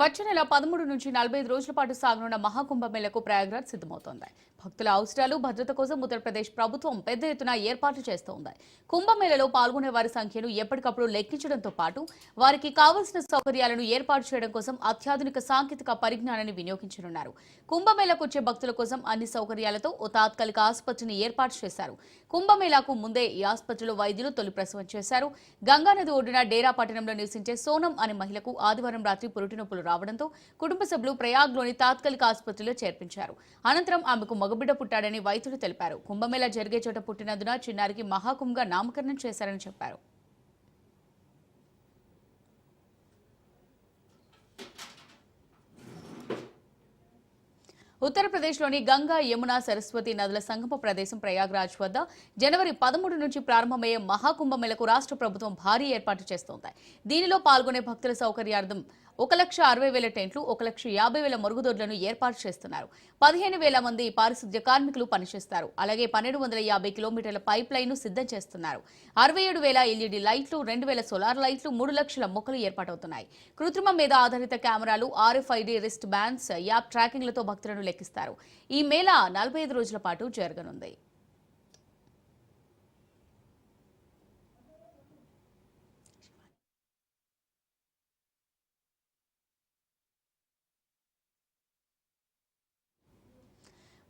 వచ్చే నెల పదమూడు నుంచి నలభై ఐదు రోజుల పాటు సాగనున్న మహాకుంభమేళకు ప్రయాగ్రాజ్ సిద్ధమవుతోంది. భక్తుల అవసరాలు భద్రత కోసం ఉత్తరప్రదేశ్ ప్రభుత్వం పెద్ద ఎత్తున ఏర్పాట్లు చేస్తోంది. కుంభమేళలో పాల్గొనే వారి సంఖ్యను ఎప్పటికప్పుడు లెక్కించడంతో పాటు వారికి కావలసిన సౌకర్యాలను ఏర్పాటు చేయడం కోసం అత్యాధునిక సాంకేతిక పరిజ్ఞానాన్ని వినియోగించనున్నారు. కుంభమేళకు వచ్చే భక్తుల కోసం అన్ని సౌకర్యాలతో ఓ తాత్కాలిక ఆసుపత్రిని ఏర్పాటు చేశారు. కుంభమేళాకు ముందే ఈ ఆసుపత్రిలో వైద్యులు తొలి ప్రసవం చేశారు. గంగానది ఒడ్డున డేరా పట్టణంలో నివసించే సోనం అనే మహిళకు ఆదివారం రాత్రి పురుటినొప్పులు రావడంతో కుటుంబ సభ్యులు ప్రయాగ్లోని తాత్కాలిక ఆసుపత్రిలో చేర్పించారు. అనంతరం ఆమెకు మగబిడ్డ పుట్టాడని వైద్యులు తెలిపారు. కుంభమేళా జరిగే చోట పుట్టినందున చిన్నారికి మహాకుంభగా నామకరణం చేశారని చెప్పారు. ఉత్తరప్రదేశ్లోని గంగా యమున సరస్వతి నదుల సంగమ ప్రదేశం ప్రయాగ్రాజ్ వద్ద జనవరి పదమూడు నుంచి ప్రారంభమయ్యే మహాకుంభమేళకు రాష్ట్ర ప్రభుత్వం భారీ ఏర్పాటు చేస్తోంది. దీనిలో పాల్గొనే భక్తుల సౌకర్యార్థం ఒక లక్ష అరవై వేల టెంట్లు ఒక లక్ష యాభై వేల మరుగుదొడ్లను ఏర్పాటు చేస్తున్నారు. పదిహేను వేల మంది పారిశుద్ధ్య కార్మికులు పనిచేస్తారు. అలాగే పన్నెండు వందల యాభై కిలోమీటర్ల పైప్ లైన్ సిద్ధం చేస్తున్నారు. అరవై ఏడు వేల ఎల్ఈడి లైట్లు రెండు వేల సోలార్ లైట్లు మూడు లక్షల మొక్కలు ఏర్పాటవుతున్నాయి. కృత్రిమ మీద ఆధారిత కెమెరాలు ఆర్ఎఫ్ఐడి రిస్ట్ బ్యాండ్స్ యాప్ ట్రాకింగ్లతో భక్తులను లెక్కిస్తారు. ఈ మేళా నలభై ఐదు రోజుల పాటు జరగనుంది.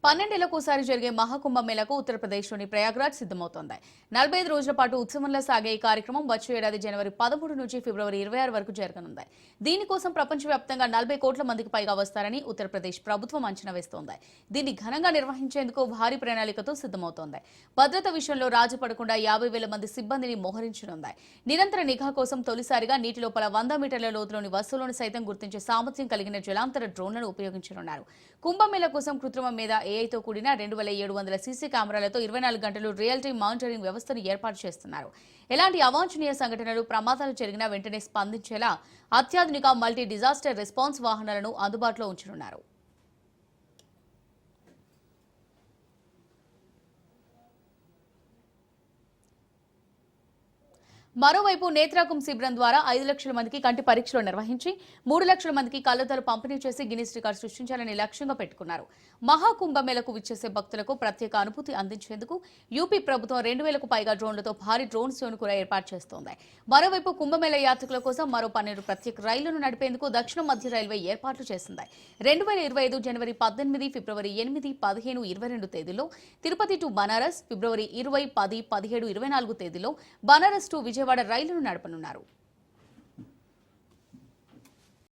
పన్నెండేళ్ళకోసారి జరిగే మహాకుంభ మేళకు ఉత్తరప్రదేశ్లోని ప్రయాగ్రాజ్ సిద్ధమవుతోంది. నలభై ఐదు రోజుల పాటు ఉత్సవంలో సాగే ఈ కార్యక్రమం వచ్చే ఏడాది జనవరి పదమూడు నుంచి ఫిబ్రవరి ఇరవై ఆరు వరకు జరగనుంది. దీనికోసం ప్రపంచవ్యాప్తంగా నలభై కోట్ల మందికి పైగా వస్తారని ఉత్తరప్రదేశ్ ప్రభుత్వం అంచనా వేస్తోంది. దీన్ని ఘనంగా నిర్వహించేందుకు భారీ ప్రణాళికతో సిద్ధమవుతోంది. భద్రత విషయంలో రాజీ పడకుండా యాభై వేల మంది సిబ్బందిని మోహరించనుంది. నిరంతర నిఘా కోసం తొలిసారిగా నీటి లోపల వంద మీటర్ల లోతులోని వస్తువులను సైతం గుర్తించే సామర్థ్యం కలిగిన జలాంతర డ్రోన్లను ఉపయోగించనున్నారు. కుంభమేళ కోసం కృత్రిమ మీద ఏఐతో కూడిన రెండు వేల ఏడు వందల సీసీ కెమెరాలతో ఇరవై నాలుగు గంటలు రియల్ టైం మానిటరింగ్ వ్యవస్థను ఏర్పాటు చేస్తున్నారు. ఎలాంటి అవాంఛనీయ సంఘటనలు ప్రమాదాలు జరిగినా వెంటనే స్పందించేలా అత్యాధునిక మల్టీ డిజాస్టర్ రెస్పాన్స్ వాహనాలను అందుబాటులో ఉంచనున్నారు. మరోవైపు నేత్రాకుం శిబిరం ద్వారా ఐదు లక్షల మందికి కంటి పరీక్షలు నిర్వహించి మూడు లక్షల మందికి కళ్ళతలు పంపిణీ చేసి గినీస్ రికార్డు సృష్టించాలని లక్ష్యంగా పెట్టుకున్నారు. మహాకుంభమేళకు విచ్చేసే భక్తులకు ప్రత్యేక అనుభూతి అందించేందుకు యూపీ ప్రభుత్వం రెండు వేలకు పైగా డ్రోన్లతో భారీ డ్రోన్ షోను కూడా ఏర్పాటు చేస్తోంది. మరోవైపు కుంభమేళ యాత్రికుల కోసం మరో పన్నెండు ప్రత్యేక రైళ్ళను నడిపేందుకు దక్షిణ మధ్య రైల్వే ఏర్పాట్లు చేసింది. రెండు వేల ఇరవై ఐదు జనవరి పద్దెనిమిది ఫిబ్రవరి ఎనిమిది పదిహేను ఇరవై రెండు తేదీలో తిరుపతి టు బనారస్ ఫిబ్రవరి ఇరవై పది పదిహేడు ఇరవై నాలుగు తేదీలో బనారస్ టు విజయవాడ రైలును నడపనున్నారు.